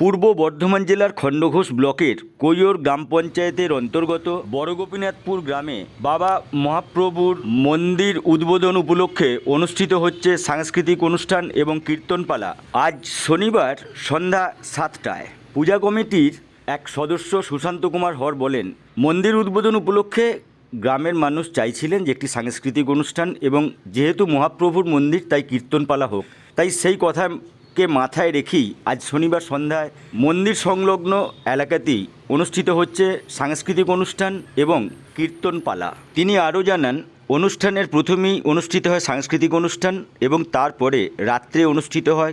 পূর্ব বর্ধমান জেলার খণ্ডঘোষ ব্লকের কৈয়র গ্রাম পঞ্চায়েতের অন্তর্গত বড়গোপীনাথপুর গ্রামে বাবা মহাপ্রভুর মন্দির উদ্বোধন উপলক্ষে অনুষ্ঠিত হচ্ছে সাংস্কৃতিক অনুষ্ঠান এবং কীর্তনপালা। আজ শনিবার সন্ধ্যা সাতটায়। পূজা কমিটির এক সদস্য সুশান্ত কুমার হর বলেন, মন্দির উদ্বোধন উপলক্ষে গ্রামের মানুষ চাইছিলেন যে একটি সাংস্কৃতিক অনুষ্ঠান এবং যেহেতু মহাপ্রভুর মন্দির তাই কীর্তনপালা হোক। তাই সেই কথাকে মাথায় রেখেই আজ শনিবার সন্ধ্যায় মন্দির সংলগ্ন এলাকাতেই অনুষ্ঠিত হচ্ছে সাংস্কৃতিক অনুষ্ঠান এবং কীর্তন পালা তিনি আরও জানান, অনুষ্ঠানের প্রথমেই অনুষ্ঠিত হয় সাংস্কৃতিক অনুষ্ঠান এবং তারপরে রাত্রে অনুষ্ঠিত হয়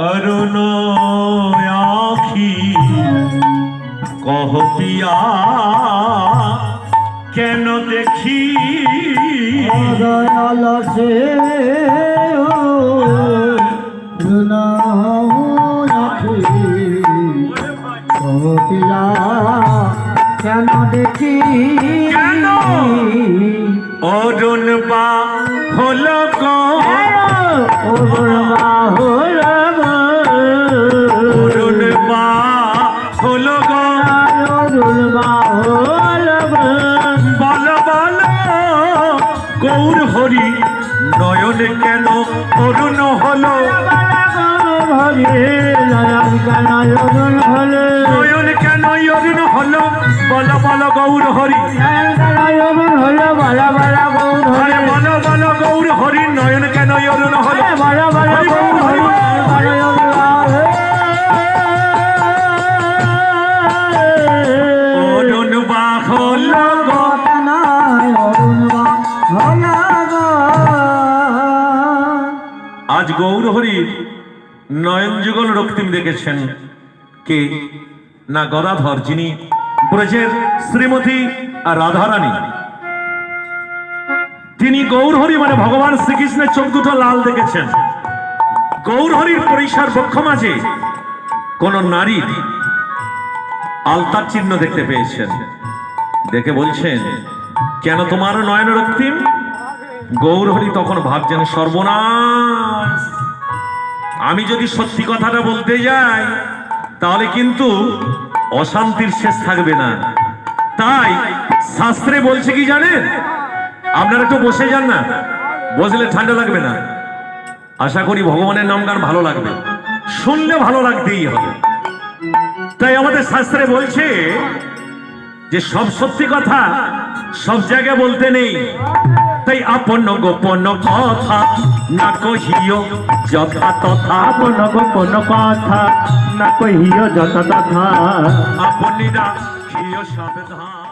অরুণ আখি কহ পিয়া কেন দেখি? দয়ালসে কপিলা কেন দেখি? কেন? অরুণ বা হল অরুণ গৌর হরি, নয়নে কেন অরুণ হলো? নয়ন কেন অরুণ হলো? বল বল, গৌর হরি। বল বল, গৌর হরি, নয়ন কেন অরুণ আজ গৌর হরির নয়ন যুগল রক্তিম দেখেছেন কে? না গদাধর, যিনি ব্রজের শ্রীমতী আর রাধারানী। তিনি গৌর হরি মানে ভগবান শ্রীকৃষ্ণের চোখ দুটো লাল দেখেছেন। গৌর হরির পরিসর বক্ষ মাঝে কোন নারী আলতার চিহ্ন দেখতে পেয়েছেন। দেখে বলছেন, কেন তোমার নয়ন রক্তিম? গৌরহরি তখন ভাবছেন, সর্বনাশ। আমি যদি সত্যি কথাটা বলতে যাই, তাহলে কিন্তু অশান্তির শেষ থাকবে না। তাই শাস্ত্রে বলছে কি জানেন? আপনারা একটু বসে যান না, বসলে ঠান্ডা লাগবে না। আশা করি ভগবানের নাম গান ভালো লাগবে। শুনলে ভালো লাগতেই হবে। তাই আমাদের শাস্ত্রে বলছে যে, সব সত্যি কথা সব জায়গায় বলতে নেই। তাই আপন গোপন কথা না কহিও যথা তথা। আপন গোপন কথা না কহিও যথা তথা। আপনি রাখিও সাবধান।